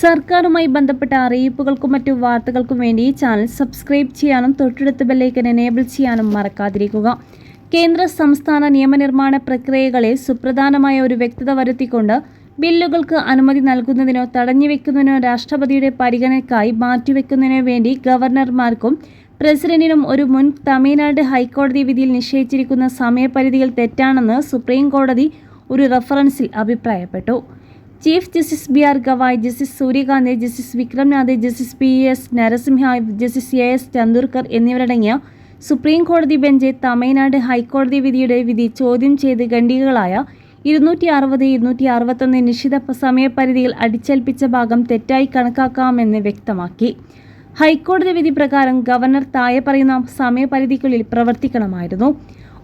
സർക്കാരുമായി ബന്ധപ്പെട്ട അറിയിപ്പുകൾക്കും മറ്റു വാർത്തകൾക്കും വേണ്ടി ചാനൽ സബ്സ്ക്രൈബ് ചെയ്യാനും തൊട്ടടുത്ത ബെല്ലൈക്കൻ എനേബിൾ ചെയ്യാനും മറക്കാതിരിക്കുക. കേന്ദ്ര സംസ്ഥാന നിയമനിർമ്മാണ പ്രക്രിയകളെ സുപ്രധാനമായ ഒരു വ്യക്തത വരുത്തിക്കൊണ്ട് ബില്ലുകൾക്ക് അനുമതി നൽകുന്നതിനോ തടഞ്ഞുവെക്കുന്നതിനോ രാഷ്ട്രപതിയുടെ പരിഗണനയ്ക്കായി മാറ്റിവെക്കുന്നതിനോ വേണ്ടി ഗവർണർമാർക്കും പ്രസിഡന്റിനും ഒരു മുൻ തമിഴ്നാട് ഹൈക്കോടതി വിധിയിൽ നിശ്ചയിച്ചിരിക്കുന്ന സമയപരിധികൾ തെറ്റാണെന്ന് സുപ്രീം കോടതി ഒരു റഫറൻസിൽ അഭിപ്രായപ്പെട്ടു. Chief justice B R Gavai justice Suryakant justice Vikramnath justice P S Narasimha justice A S Chandurkar എന്നിവരടങ്ങിയ സുപ്രീം കോടതി ബെഞ്ച് തമിഴ്നാട് ഹൈക്കോടതി വിധിയുടെ വിധി ചോദ്യം ചെയ്ത് ഖണ്ഡികകളായ ഇരുന്നൂറ്റി അറുപത് ഇരുന്നൂറ്റി അറുപത്തൊന്ന് നിശ്ചിത സമയപരിധിയിൽ അടിച്ചേൽപ്പിച്ച ഭാഗം തെറ്റായി കണക്കാക്കാമെന്ന് വ്യക്തമാക്കി. ഹൈക്കോടതി വിധി പ്രകാരം ഗവർണർ താഴെ പറയുന്ന സമയപരിധിക്കുള്ളിൽ പ്രവർത്തിക്കണമായിരുന്നു.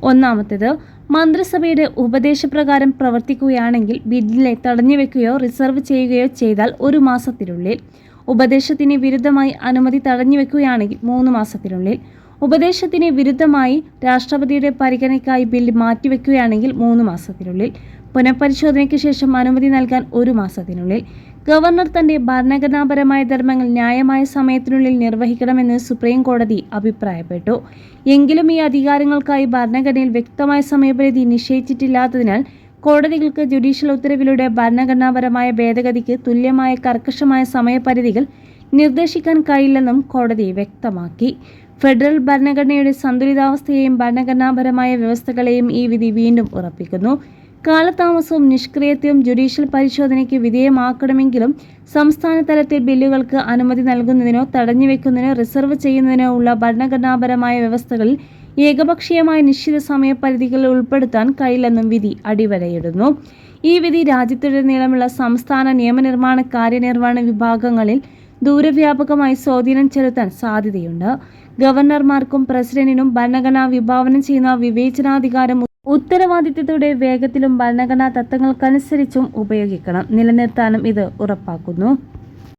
ഒന്നാമത്തേത് മന്ത്രിസഭയുടെ ഉപദേശപ്രകാരം പ്രവർത്തിക്കുകയാണെങ്കിൽ ബില്ലിനെ തടഞ്ഞുവെക്കുകയോ റിസർവ് ചെയ്യുകയോ ചെയ്താൽ ഒരു മാസത്തിനുള്ളിൽ. ഉപദേശത്തിന് വിരുദ്ധമായി അനുമതി തടഞ്ഞുവെക്കുകയാണെങ്കിൽ മൂന്ന് മാസത്തിനുള്ളിൽ. ഉപദേശത്തിന് വിരുദ്ധമായി രാഷ്ട്രപതിയുടെ പരിഗണനയ്ക്കായി ബില്ല് മാറ്റിവെക്കുകയാണെങ്കിൽ മൂന്ന് മാസത്തിനുള്ളിൽ. പുനഃപരിശോധനയ്ക്ക് ശേഷം അനുമതി നൽകാൻ ഒരു മാസത്തിനുള്ളിൽ. ഗവർണർ തന്റെ ഭരണഘടനാപരമായ ധർമ്മങ്ങൾ ന്യായമായ സമയത്തിനുള്ളിൽ നിർവഹിക്കണമെന്ന് സുപ്രീം കോടതി അഭിപ്രായപ്പെട്ടു. എങ്കിലും ഈ അധികാരങ്ങൾക്കായി ഭരണഘടനയിൽ വ്യക്തമായ സമയപരിധി നിശ്ചയിച്ചിട്ടില്ലാത്തതിനാൽ കോടതികൾക്ക് ജുഡീഷ്യൽ ഉത്തരവിലൂടെ ഭരണഘടനാപരമായ ഭേദഗതിക്ക് തുല്യമായ കർക്കശമായ സമയപരിധികൾ നിർദ്ദേശിക്കാൻ കഴിയില്ലെന്നും കോടതി വ്യക്തമാക്കി. ഫെഡറൽ ഭരണഘടനയുടെ സന്തുലിതാവസ്ഥയെയും ഭരണഘടനാപരമായ വ്യവസ്ഥകളെയും ഈ വിധി വീണ്ടും ഉറപ്പിക്കുന്നു. കാലതാമസവും നിഷ്ക്രിയത്വവും ജുഡീഷ്യൽ പരിശോധനയ്ക്ക് വിധേയമാക്കണമെങ്കിലും സംസ്ഥാന തലത്തിൽ ബില്ലുകൾക്ക് അനുമതി നൽകുന്നതിനോ തടഞ്ഞുവെക്കുന്നതിനോ റിസർവ് ചെയ്യുന്നതിനോ ഉള്ള ഭരണഘടനാപരമായ വ്യവസ്ഥകളിൽ ഏകപക്ഷീയമായ നിശ്ചിത സമയപരിധികൾ ഉൾപ്പെടുത്താൻ കഴിയില്ലെന്നും വിധി അടിവരയിടുന്നു. ഈ വിധി രാജ്യത്തുടനീളമുള്ള സംസ്ഥാന നിയമനിർമ്മാണ കാര്യനിർവഹണ വിഭാഗങ്ങളിൽ ദൂരവ്യാപകമായി സ്വാധീനം ചെലുത്താൻ സാധ്യതയുണ്ട്. ഗവർണർമാർക്കും പ്രസിഡന്റിനും ഭരണഘടന വിഭാവനം ചെയ്യുന്ന വിവേചനാധികാരം ഉത്തരവാദിത്തത്തോടെ വേഗത്തിലും ഭരണഘടനാ തത്വങ്ങൾക്കനുസരിച്ചും ഉപയോഗിക്കണം. നിലനിർത്താനും ഇത് ഉറപ്പാക്കുന്നു.